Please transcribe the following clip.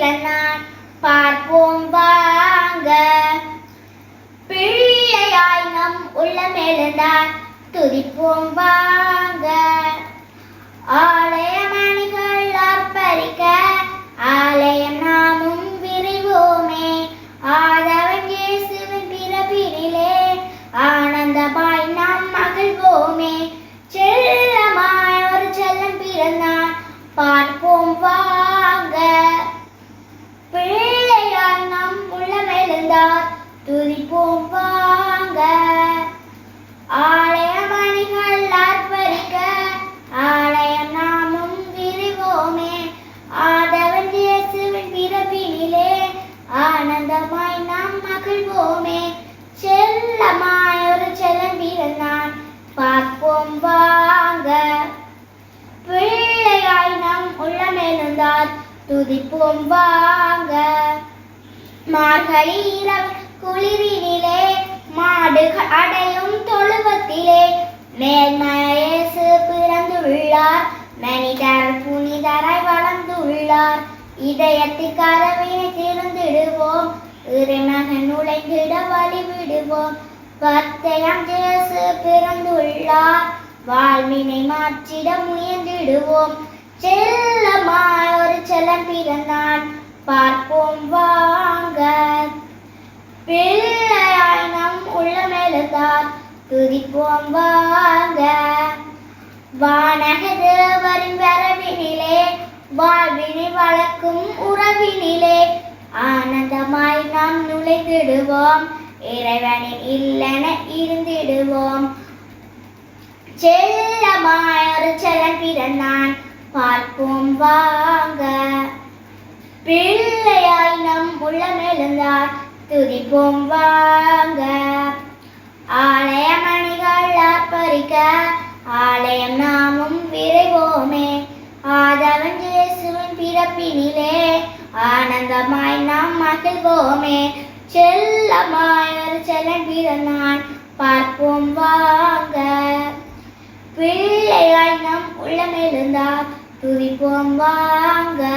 பிறந்தான். பார்ப்போம் வாங்க. பிள்ளையாய் நம் உள்ளம் எழுந்தார். துதிப்போம் வாங்க. ஆலய மணிகள் அர்ப்பரிக்க ஆலயம் நாமும் விரிவோமே. ஆதவன் இயேசுவின் பிறப்பினிலே ஆனந்தமாய் உள்ளம் துதிப்போம் வாங்க. மார்கழி இரவு குளிரினிலே மாடுகள் அடையும் தொழுவத்திலே மேல்மயேசு பிறந்துள்ளார். மனிதர் புனிதராய் வளர்ந்துள்ளார். இதயத்தில் கதவினை திறந்திடுவோம். இறைமகன் நுழைந்திட வழிவிடுவோம். பத்தையம் ஜேசு பிறந்துள்ளார். வாழ்வினை மாற்றிட முயன்றிடுவோம். செல் ஒரு பிறந்தான் பார்ப்போம் வாங்க. பிள்ளையாய் நம் உள்ளம் எழுந்தார் துதிப்போம் வாங்க. வானக தேவரின் வரவினிலே வாழ்வினை வளர்க்கும் உறவினிலே ஆனந்தமாய் நாம் நுழைத்திடுவோம் இறைவனின் இல்லென இருந்திடுவோம். செல்லமாய் ஒரு செல்லன் பிறந்தான் பார்ப்போம் வா பிள்ளையாய் நம் உள்ளமெழுந்தார். துதிப்போம் வாங்க. ஆலய மணிகள் அர்ப்பரிக்க ஆலயம் நாமும் விரைவோமே. ஆதவன் இயேசுவின் பிறப்பினிலே ஆனந்தமாய் நாம் மகிழ்வோமே. செல்லமாய் ஒரு செல்லன் பிறந்தான் பார்ப்போம் வாங்க. பிள்ளையாய் நம் உள்ளமெழுந்தார். துதிப்போம் வாங்க.